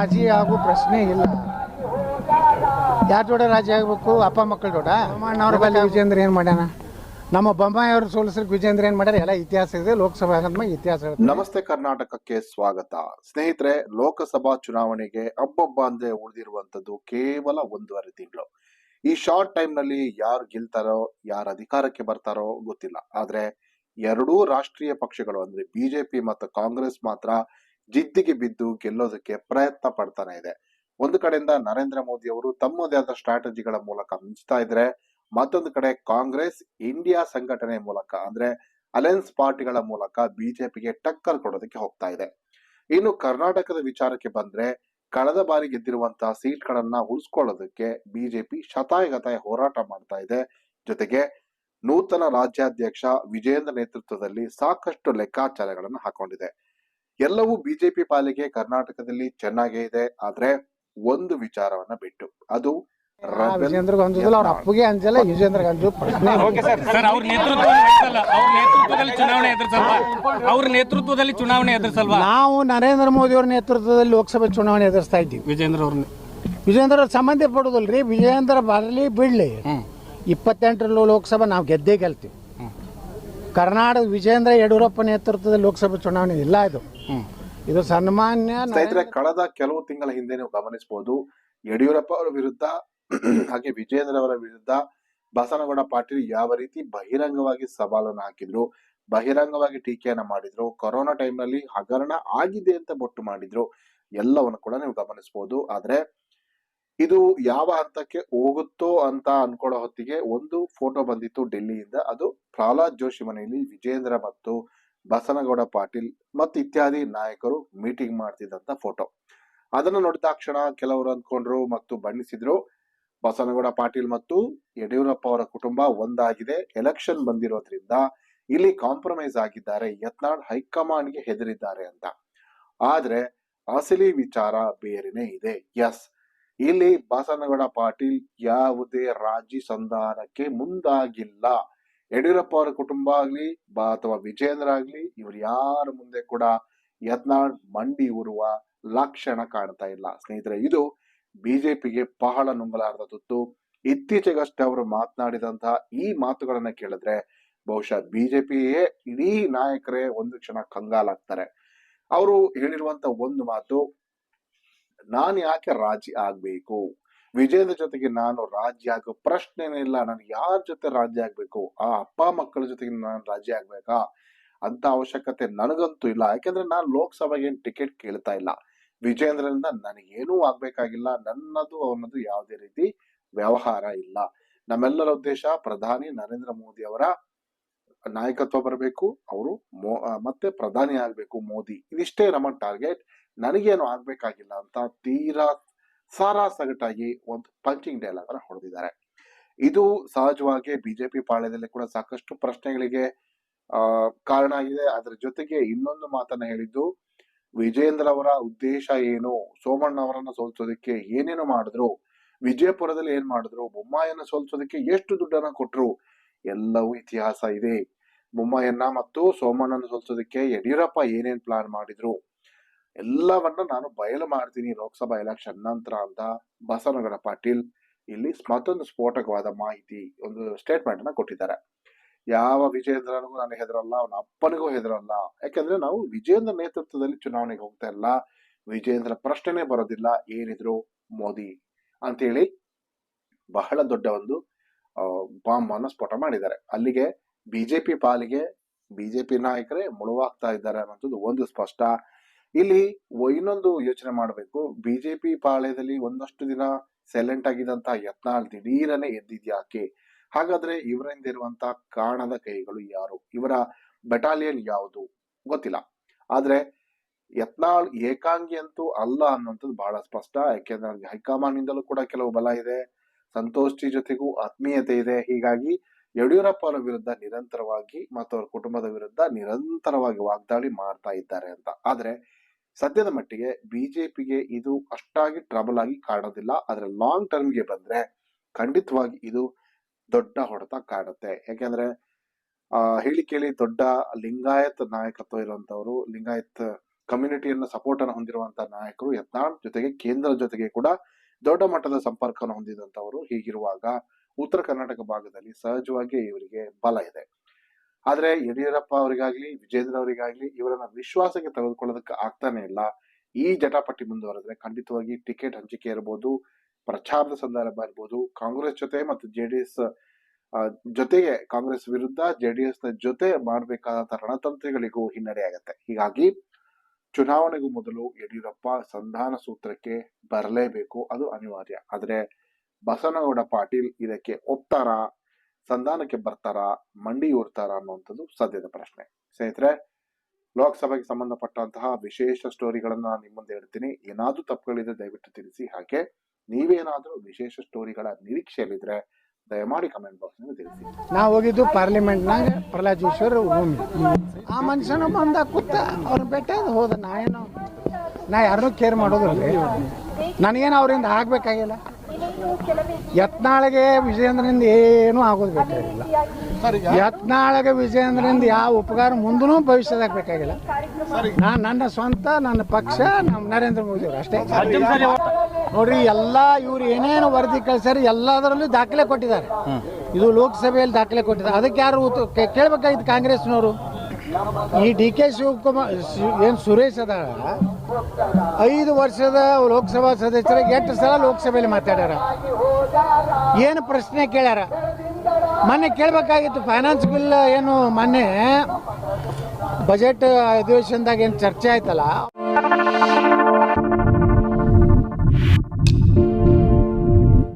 ರಾಜಿ ಆಗೋ ಪ್ರಶ್ನೆ ಇಲ್ಲ. ಯಾರ ಜೋಡ ರಾಜಿ ಆಗಬೇಕು? ಅಪ್ಪ ಮಕ್ಕಳ ಜೋಡ? ಅವ್ರ ಬಲ್ಲಿ ವಿಜೇಂದ್ರ ಏನು ಮಾಡ್ಯಾನ? ನಮ್ಮ ಬೊಮ್ಮಾಯಿ ಅವರು ಸೋಲಿಸ್ಲಿಕ್ಕೆ ವಿಜೇಂದ್ರ ಏನು ಮಾಡ್ಯಾರ? ಎಲ್ಲ ಇತಿಹಾಸ ಇದೆ ಲೋಕಸಭೆ ಆಗದ್ಮೇಲೆ ಇತಿಹಾಸ ಹೇಳ್ತಾರೆ. ನಮಸ್ತೆ ಕರ್ನಾಟಕಕ್ಕೆ ಸ್ವಾಗತ. ಸ್ನೇಹಿತರೆ ಲೋಕಸಭಾ ಚುನಾವಣೆಗೆ ಅಬ್ಬಬ್ಬ ಅಂದ್ರೆ ಉಳಿದಿರುವಂತದ್ದು ಕೇವಲ ಒಂದೂವರೆ ತಿಂಗಳು. ಈ ಶಾರ್ಟ್ ಟೈಮ್ನಲ್ಲಿ ಯಾರು ಗೆಲ್ತಾರೋ ಯಾರು ಅಧಿಕಾರಕ್ಕೆ ಬರ್ತಾರೋ ಗೊತ್ತಿಲ್ಲ. ಆದ್ರೆ ಎರಡೂ ರಾಷ್ಟ್ರೀಯ ಪಕ್ಷಗಳು ಅಂದ್ರೆ ಬಿಜೆಪಿ ಮತ್ತು ಕಾಂಗ್ರೆಸ್ ಮಾತ್ರ ಜಿದ್ದಿಗೆ ಬಿದ್ದು ಗೆಲ್ಲೋದಕ್ಕೆ ಪ್ರಯತ್ನ ಪಡ್ತಾನೆ ಇದೆ. ಒಂದು ಕಡೆಯಿಂದ ನರೇಂದ್ರ ಮೋದಿ ಅವರು ತಮ್ಮದೇ ಆದ ಸ್ಟ್ರಾಟಜಿಗಳ ಮೂಲಕ ಮಿಂಚ್ತಾ ಇದ್ರೆ, ಮತ್ತೊಂದು ಕಡೆ ಕಾಂಗ್ರೆಸ್, ಇಂಡಿಯಾ ಸಂಘಟನೆ ಮೂಲಕ ಅಂದ್ರೆ ಅಲಯನ್ಸ್ ಪಾರ್ಟಿಗಳ ಮೂಲಕ ಬಿಜೆಪಿಗೆ ಟಕ್ಕರ್ ಕೊಡೋದಕ್ಕೆ ಹೋಗ್ತಾ ಇದೆ. ಇನ್ನು ಕರ್ನಾಟಕದ ವಿಚಾರಕ್ಕೆ ಬಂದ್ರೆ, ಕಳೆದ ಬಾರಿ ಗೆದ್ದಿರುವಂತಹ ಸೀಟ್ಗಳನ್ನ ಉಳಿಸ್ಕೊಳ್ಳೋದಕ್ಕೆ ಬಿಜೆಪಿ ಶತಾಯಗತಾಯ ಹೋರಾಟ ಮಾಡ್ತಾ ಇದೆ. ಜೊತೆಗೆ ನೂತನ ರಾಜ್ಯಾಧ್ಯಕ್ಷ ವಿಜೇಂದ್ರ ನೇತೃತ್ವದಲ್ಲಿ ಸಾಕಷ್ಟು ಲೆಕ್ಕಾಚಾರಗಳನ್ನು ಹಾಕೊಂಡಿದೆ. ಎಲ್ಲವೂ ಬಿಜೆಪಿ ಪಾಲಿಗೆ ಕರ್ನಾಟಕದಲ್ಲಿ ಚೆನ್ನಾಗೇ ಇದೆ. ಆದ್ರೆ ಒಂದು ವಿಚಾರವನ್ನ ಬಿಟ್ಟು ಅದು ವಿಜೇಂದ್ರಗೆ ಅವ್ರ ಅಪ್ಪಗೆ ಅಂಜಲ್ಲ ವಿಜೇಂದ್ರಗೆ ಅಂಜು ಪ್ರಶ್ನೆ. ಸರ್ ಅವ್ರ ನೇತೃತ್ವದಲ್ಲಿ ಅವ್ರ ನೇತೃತ್ವದಲ್ಲಿ ಚುನಾವಣೆ ಎದುರಿಸಲ್ವಾ? ಅವ್ರ ನೇತೃತ್ವದಲ್ಲಿ ಚುನಾವಣೆ ಎದುರಿಸಲ್ವಾ? ನಾವು ನರೇಂದ್ರ ಮೋದಿ ಅವ್ರ ನೇತೃತ್ವದಲ್ಲಿ ಲೋಕಸಭೆ ಚುನಾವಣೆ ಎದುರಿಸ್ತಾ ಇದ್ದೀವಿ. ವಿಜೇಂದ್ರ ಅವ್ರನ್ನ ವಿಜೇಂದ್ರ ಅವ್ರ ಸಂಬಂಧ ಪಡೋದಲ್ರಿ ವಿಜೇಂದ್ರ ಬರಲಿ ಬಿಡ್ಲಿ. ಇಪ್ಪತ್ತೆಂಟರಲ್ಲೂ ಲೋಕಸಭೆ ನಾವು ಗೆದ್ದೇ ಗೆಲ್ತೀವಿ. ಕರ್ನಾಟಕ ವಿಜೇಂದ್ರ ಯಡಿಯೂರಪ್ಪ ನೇತೃತ್ವದ ಲೋಕಸಭೆ ಚುನಾವಣೆ ಇಲ್ಲ ಇದು. ಇದು ಸನ್ಮಾನ್ಯ ಸ್ನೇಹಿತರೆ ಕಳೆದ ಕೆಲವು ತಿಂಗಳ ಹಿಂದೆ ನೀವು ಗಮನಿಸಬಹುದು ಯಡಿಯೂರಪ್ಪ ಅವರ ವಿರುದ್ಧ ಹಾಗೆ ವಿಜೇಂದ್ರ ಅವರ ವಿರುದ್ಧ ಬಸನಗೌಡ ಪಾಟೀಲ್ ಯಾವ ರೀತಿ ಬಹಿರಂಗವಾಗಿ ಸವಾಲನ್ನು ಹಾಕಿದ್ರು ಬಹಿರಂಗವಾಗಿ ಟೀಕೆಯನ್ನ ಮಾಡಿದ್ರು ಕೊರೋನಾ ಟೈಮ್ನಲ್ಲಿ ಹಗರಣ ಆಗಿದೆ ಅಂತ ಬೊಟ್ಟು ಮಾಡಿದ್ರು ಎಲ್ಲವನ್ನು ಕೂಡ ನೀವು ಗಮನಿಸಬಹುದು. ಆದ್ರೆ ಇದು ಯಾವ ಹಂತಕ್ಕೆ ಹೋಗುತ್ತೋ ಅಂತ ಅನ್ಕೊಳ್ಳೋ ಹೊತ್ತಿಗೆ ಒಂದು ಫೋಟೋ ಬಂದಿತ್ತು ಡೆಲ್ಲಿಯಿಂದ. ಅದು ಪ್ರಹ್ಲಾದ್ ಜೋಶಿ ಮನೆಯಲ್ಲಿ ವಿಜೇಂದ್ರ ಮತ್ತು ಬಸನಗೌಡ ಪಾಟೀಲ್ ಮತ್ತು ಇತ್ಯಾದಿ ನಾಯಕರು ಮೀಟಿಂಗ್ ಮಾಡ್ತಿದ್ದಂತ ಫೋಟೋ. ಅದನ್ನ ನೋಡಿದ ತಕ್ಷಣ ಕೆಲವರು ಅಂದ್ಕೊಂಡ್ರು ಮತ್ತು ಬಣ್ಣಿಸಿದ್ರು. ಬಸನಗೌಡ ಪಾಟೀಲ್ ಮತ್ತು ಯಡಿಯೂರಪ್ಪ ಅವರ ಕುಟುಂಬ ಒಂದಾಗಿದೆ. ಎಲೆಕ್ಷನ್ ಬಂದಿರೋದ್ರಿಂದ ಇಲ್ಲಿ ಕಾಂಪ್ರಮೈಸ್ ಆಗಿದ್ದಾರೆ. ಯತ್ನಾಳ್ ಹೈಕಮಾಂಡ್ಗೆ ಹೆದರಿದ್ದಾರೆ ಅಂತ. ಆದ್ರೆ ಅಸಲಿ ವಿಚಾರ ಬೇರೆನೆ ಇದೆ. ಎಸ್ ಇಲ್ಲಿ ಬಸನಗೌಡ ಪಾಟೀಲ್ ಯಾವುದೇ ರಾಜಿ ಸಂಧಾನಕ್ಕೆ ಮುಂದಾಗಿಲ್ಲ. ಯಡಿಯೂರಪ್ಪ ಅವರ ಕುಟುಂಬ ಆಗ್ಲಿ ಅಥವಾ ವಿಜೇಂದ್ರ ಆಗ್ಲಿ, ಇವ್ರು ಯಾರ ಮುಂದೆ ಕೂಡ ಯತ್ನಾಳ್ ಮಂಡಿ ಉರುವ ಲಕ್ಷಣ ಕಾಣ್ತಾ ಇಲ್ಲ. ಸ್ನೇಹಿತರೆ, ಇದು ಬಿಜೆಪಿಗೆ ಬಹಳ ನುಂಗಲಾರದ ತುತ್ತು. ಇತ್ತೀಚೆಗಷ್ಟೇ ಅವರು ಮಾತನಾಡಿದಂತಹ ಈ ಮಾತುಗಳನ್ನ ಕೇಳಿದ್ರೆ ಬಹುಶಃ ಬಿಜೆಪಿಯೇ ಇಡೀ ನಾಯಕರೇ ಒಂದು ಕ್ಷಣ ಕಂಗಾಲಾಗ್ತಾರೆ. ಅವರು ಹೇಳಿರುವಂತ ಒಂದು ಮಾತು ನಾನು ಯಾಕೆ ರಾಜಿ ಆಗ್ಬೇಕು? ವಿಜಯದ ಜೊತೆಗೆ ನಾನು ರಾಜ್ಯ ಆಗೋ ಪ್ರಶ್ನೆ ಇಲ್ಲ. ನಾನು ಯಾರ ಜೊತೆ ರಾಜ್ಯ ಆಗ್ಬೇಕು? ಆ ಅಪ್ಪ ಮಕ್ಕಳ ಜೊತೆಗೆ ನಾನು ರಾಜ್ಯ ಆಗ್ಬೇಕಾ? ಅಂತ ಅವಶ್ಯಕತೆ ನನಗಂತೂ ಇಲ್ಲ. ಯಾಕೆಂದ್ರೆ ನಾನು ಲೋಕಸಭೆಗೆ ಏನ್ ಟಿಕೆಟ್ ಕೇಳ್ತಾ ಇಲ್ಲ. ವಿಜೇಂದ್ರನಿಂದ ನನಗೇನೂ ಆಗ್ಬೇಕಾಗಿಲ್ಲ. ನನ್ನದು ಅವನದು ಯಾವುದೇ ರೀತಿ ವ್ಯವಹಾರ ಇಲ್ಲ. ನಮ್ಮೆಲ್ಲರ ಉದ್ದೇಶ ಪ್ರಧಾನಿ ನರೇಂದ್ರ ಮೋದಿ ಅವರ ನಾಯಕತ್ವ ಬರಬೇಕು. ಅವರು ಮತ್ತೆ ಪ್ರಧಾನಿ ಆಗ್ಬೇಕು ಮೋದಿ. ಇದಿಷ್ಟೇ ನಮ್ಮ ಟಾರ್ಗೆಟ್. ನನಗೇನು ಆಗ್ಬೇಕಾಗಿಲ್ಲ ಅಂತ ತೀರಾ ಸಾರಾ ಸಗಟಾಗಿ ಒಂದು ಪಂಚಿಂಗ್ ಡೈಲಾಗ್ ಅನ್ನ ಹೊಡೆದಿದ್ದಾರೆ. ಇದು ಸಹಜವಾಗಿ ಬಿಜೆಪಿ ಪಾಳ್ಯದಲ್ಲಿ ಕೂಡ ಸಾಕಷ್ಟು ಪ್ರಶ್ನೆಗಳಿಗೆ ಕಾರಣ ಆಗಿದೆ. ಅದರ ಜೊತೆಗೆ ಇನ್ನೊಂದು ಮಾತನ್ನ ಹೇಳಿದ್ದು, ವಿಜೇಂದ್ರ ಅವರ ಉದ್ದೇಶ ಏನು? ಸೋಮಣ್ಣ ಅವರನ್ನ ಸೋಲ್ಸೋದಕ್ಕೆ ಏನೇನು ಮಾಡಿದ್ರು? ವಿಜಯಪುರದಲ್ಲಿ ಏನ್ ಮಾಡಿದ್ರು? ಬೊಮ್ಮಾಯನ್ನ ಸೋಲ್ಸೋದಕ್ಕೆ ಎಷ್ಟು ದುಡ್ಡನ್ನ ಕೊಟ್ರು? ಎಲ್ಲವೂ ಇತಿಹಾಸ ಇದೆ. ಬೊಮ್ಮಾಯನ್ನ ಮತ್ತು ಸೋಮಣ್ಣನ ಸೋಲ್ಸೋದಕ್ಕೆ ಯಡಿಯೂರಪ್ಪ ಏನೇನ್ ಪ್ಲಾನ್ ಮಾಡಿದ್ರು? ಎಲ್ಲವನ್ನ ನಾನು ಬಯಲು ಮಾಡ್ತೀನಿ ಲೋಕಸಭಾ ಎಲೆಕ್ಷನ್ ನಂತರ ಅಂತ ಬಸವನಗೌಡ ಪಾಟೀಲ್ ಇಲ್ಲಿ ಮತ್ತೊಂದು ಸ್ಫೋಟಕವಾದ ಮಾಹಿತಿ, ಒಂದು ಸ್ಟೇಟ್ಮೆಂಟ್ ಅನ್ನ ಕೊಟ್ಟಿದ್ದಾರೆ. ಯಾವ ವಿಜೇಂದ್ರನಿಗೂ ನಾನು ಹೆದರಲ್ಲ, ಅವನ ಅಪ್ಪನಿಗೂ ಹೆದರಲ್ಲ. ಯಾಕಂದ್ರೆ ನಾವು ವಿಜೇಂದ್ರ ನೇತೃತ್ವದಲ್ಲಿ ಚುನಾವಣೆಗೆ ಹೋಗ್ತಾ ಇಲ್ಲ. ವಿಜೇಂದ್ರ ಪ್ರಶ್ನೆನೇ ಬರೋದಿಲ್ಲ, ಏನಿದ್ರು ಮೋದಿ ಅಂತೇಳಿ ಬಹಳ ದೊಡ್ಡ ಒಂದು ಬಾಂಬ್ ಅನ್ನ ಸ್ಫೋಟ ಮಾಡಿದ್ದಾರೆ. ಅಲ್ಲಿಗೆ ಬಿಜೆಪಿ ಪಾಲಿಗೆ ಬಿಜೆಪಿ ನಾಯಕರೇ ಮುಳುವಾಗ್ತಾ ಇದ್ದಾರೆ ಅನ್ನೋದು ಒಂದು ಸ್ಪಷ್ಟ. ಇಲ್ಲಿ ಇನ್ನೊಂದು ಯೋಚನೆ ಮಾಡಬೇಕು. ಬಿಜೆಪಿ ಪಾಳ್ಯದಲ್ಲಿ ಒಂದಷ್ಟು ದಿನ ಸೈಲೆಂಟ್ ಆಗಿದಂತ ಯತ್ನಾಳ್ ದಿಢೀರನೆ ಎದ್ದಿದ್ಯಾಕೆ ಹಾಗಾದ್ರೆ ಇವರಿಂದ ಇರುವಂತ ಕಾಣದ ಕೈಗಳು ಯಾರು? ಇವರ ಬೆಟಾಲಿಯನ್ ಯಾವುದು? ಗೊತ್ತಿಲ್ಲ. ಆದ್ರೆ ಯತ್ನಾಳ್ ಏಕಾಂಗಿ ಅಂತೂ ಅಲ್ಲ ಅನ್ನುವಂಥದ್ದು ಬಹಳ ಸ್ಪಷ್ಟ. ಯಾಕೆಂದ್ರೆ ಅವ್ರಿಗೆ ಹೈಕಮಾಂಡ್ ನಿಂದಲೂ ಕೂಡ ಕೆಲವು ಬಲ ಇದೆ. ಸಂತೋಷಿ ಜೊತೆಗೂ ಆತ್ಮೀಯತೆ ಇದೆ. ಹೀಗಾಗಿ ಯಡಿಯೂರಪ್ಪ ಅವರ ವಿರುದ್ಧ ನಿರಂತರವಾಗಿ ಮತ್ತು ಅವರ ಕುಟುಂಬದ ವಿರುದ್ಧ ನಿರಂತರವಾಗಿ ವಾಗ್ದಾಳಿ ಮಾಡ್ತಾ ಇದ್ದಾರೆ ಅಂತ. ಆದ್ರೆ ಸದ್ಯದ ಮಟ್ಟಿಗೆ ಬಿಜೆಪಿಗೆ ಇದು ಅಷ್ಟಾಗಿ ಟ್ರಬಲ್ ಆಗಿ ಕಾಣೋದಿಲ್ಲ. ಆದ್ರೆ ಲಾಂಗ್ ಟರ್ಮ್ಗೆ ಬಂದ್ರೆ ಖಂಡಿತವಾಗಿ ಇದು ದೊಡ್ಡ ಹೊಡೆತ ಕಾಡುತ್ತೆ ಯಾಕೆಂದ್ರೆ, ಆ ಹೇಳಿ ಕೇಳಿ ದೊಡ್ಡ ಲಿಂಗಾಯತ್ ನಾಯಕತ್ವ ಇರುವಂತವರು, ಲಿಂಗಾಯತ್ ಕಮ್ಯುನಿಟಿಯನ್ನ ಸಪೋರ್ಟ್ ಅನ್ನು ಹೊಂದಿರುವಂತಹ ನಾಯಕರು, ಯತ್ನಾಳ್ ಜೊತೆಗೆ ಕೇಂದ್ರ ಜೊತೆಗೆ ಕೂಡ ದೊಡ್ಡ ಮಟ್ಟದ ಸಂಪರ್ಕವನ್ನು ಹೊಂದಿದಂತವರು ಹೀಗಿರುವಾಗ ಉತ್ತರ ಕರ್ನಾಟಕ ಭಾಗದಲ್ಲಿ ಸಹಜವಾಗಿ ಇವರಿಗೆ ಬಲ ಇದೆ. ಆದ್ರೆ ಯಡಿಯೂರಪ್ಪ ಅವರಿಗಾಗ್ಲಿ ವಿಜೇಂದ್ರ ಅವರಿಗಾಗ್ಲಿ ಇವರನ್ನ ವಿಶ್ವಾಸಕ್ಕೆ ತೆಗೆದುಕೊಳ್ಳೋದಕ್ಕೆ ಆಗ್ತಾನೆ ಇಲ್ಲ. ಈ ಜಟಾಪಟ್ಟಿ ಮುಂದುವರೆದ್ರೆ ಖಂಡಿತವಾಗಿ ಟಿಕೆಟ್ ಹಂಚಿಕೆ ಇರಬಹುದು ಪ್ರಚಾರದ ಸಂದರ್ಭ ಇರ್ಬೋದು, ಕಾಂಗ್ರೆಸ್ ಜೊತೆ ಮತ್ತು ಜೆಡಿಎಸ್ ಜೊತೆಗೆ ಕಾಂಗ್ರೆಸ್ ವಿರುದ್ಧ ಜೆಡಿಎಸ್ನ ಜೊತೆ ಮಾಡಬೇಕಾದಂತ ರಣತಂತ್ರಗಳಿಗೂ ಹಿನ್ನಡೆ ಆಗತ್ತೆ. ಹೀಗಾಗಿ ಚುನಾವಣೆಗೂ ಮೊದಲು ಯಡಿಯೂರಪ್ಪ ಸಂಧಾನ ಸೂತ್ರಕ್ಕೆ ಬರಲೇಬೇಕು. ಅದು ಅನಿವಾರ್ಯ. ಆದ್ರೆ ಬಸನಗೌಡ ಪಾಟೀಲ್ ಇದಕ್ಕೆ ಒಪ್ತಾರಾ? ಸಂಧಾನಕ್ಕೆ ಬರ್ತಾರಾ, ಮಂಡಿ ಊರ್ತಾರಾ ಅನ್ನುವಂಥದ್ದು ಸದ್ಯದ ಪ್ರಶ್ನೆ. ಸ್ನೇಹಿತರೆ, ಲೋಕಸಭೆಗೆ ಸಂಬಂಧಪಟ್ಟಂತಹ ವಿಶೇಷ ಸ್ಟೋರಿಗಳನ್ನ ನಾನು ನಿಮ್ಮ ಮುಂದೆ ಇಡ್ತೀನಿ. ಏನಾದ್ರೂ ತಪ್ಪುಗಳಿದ್ರೆ ದಯವಿಟ್ಟು ತಿಳಿಸಿ. ಹಾಗೆ ನೀವೇನಾದ್ರೂ ವಿಶೇಷ ಸ್ಟೋರಿಗಳ ನಿರೀಕ್ಷೆಯಲ್ಲಿದ್ರೆ ದಯಮಾಡಿ ಕಮೆಂಟ್ ಬಾಕ್ಸ್ ತಿಳಿಸಿ. ನಾವು ಹೋಗಿದ್ದು ಪಾರ್ಲಿಮೆಂಟ್ನಾಗ ಪ್ರಹ್ಲಾದ್ ಈಶ್ವರ್ ಭೂಮಿ. ಆ ಮನುಷ್ಯನ ಬಂದ ಕೂತ ಅವ್ರ ಬೆಟ್ಟ ಹೋದ. ನಾ ಏನು ನಾ ಯಾರನ್ನೂ ಕೇರ್ ಮಾಡೋದಿಲ್ಲ. ನನಗೇನು ಅವರಿಂದ ಆಗ್ಬೇಕಾಗಿಲ್ಲ? ಯತ್ನಾಳಿಗೆ ವಿಜಯೇಂದ್ರನಿಂದ ಏನೂ ಆಗೋದು ಬೇಕಾಗಿಲ್ಲ. ಯತ್ನಾಳಿಗೆ ವಿಜಯೇಂದ್ರನಿಂದ ಯಾವ ಉಪಕಾರ ಮುಂದೂ ಭವಿಷ್ಯದಾಗ ಬೇಕಾಗಿಲ್ಲ ನಾನು ನನ್ನ ಸ್ವಂತ, ನನ್ನ ಪಕ್ಷ, ನಮ್ಮ ನರೇಂದ್ರ ಮೋದಿ ಅವರು ಅಷ್ಟೇ. ನೋಡ್ರಿ, ಎಲ್ಲ ಇವ್ರು ಏನೇನು ವರದಿ ಕಳ್ಸ್ಯಾರ ಎಲ್ಲದರಲ್ಲೂ ದಾಖಲೆ ಕೊಟ್ಟಿದ್ದಾರೆ. ಇದು ಲೋಕಸಭೆಯಲ್ಲಿ ದಾಖಲೆ ಕೊಟ್ಟಿದ್ದಾರೆ. ಅದಕ್ಕೆ ಯಾರು ಕೇಳಬೇಕಾಗಿತ್ತು ಕಾಂಗ್ರೆಸ್ನವರು? ಈ ಡಿ ಕೆ ಶಿವಕುಮಾರ್ ಏನು ಸುರೇಶ್ ಅದ ಐದು ವರ್ಷದ ಲೋಕಸಭಾ ಸದಸ್ಯರ ಎಷ್ಟು ಸಲ ಲೋಕಸಭೆಯಲ್ಲಿ ಮಾತಾಡ್ಯಾರ. ಏನು ಪ್ರಶ್ನೆ ಕೇಳ್ಯಾರ? ಮೊನ್ನೆ ಕೇಳಬೇಕಾಗಿತ್ತು ಫೈನಾನ್ಸ್ ಬಿಲ್ ಏನು ಮೊನ್ನೆ ಬಜೆಟ್ ಅಧಿವೇಶನದಾಗ ಏನು ಚರ್ಚೆ ಆಯ್ತಲ್ಲ?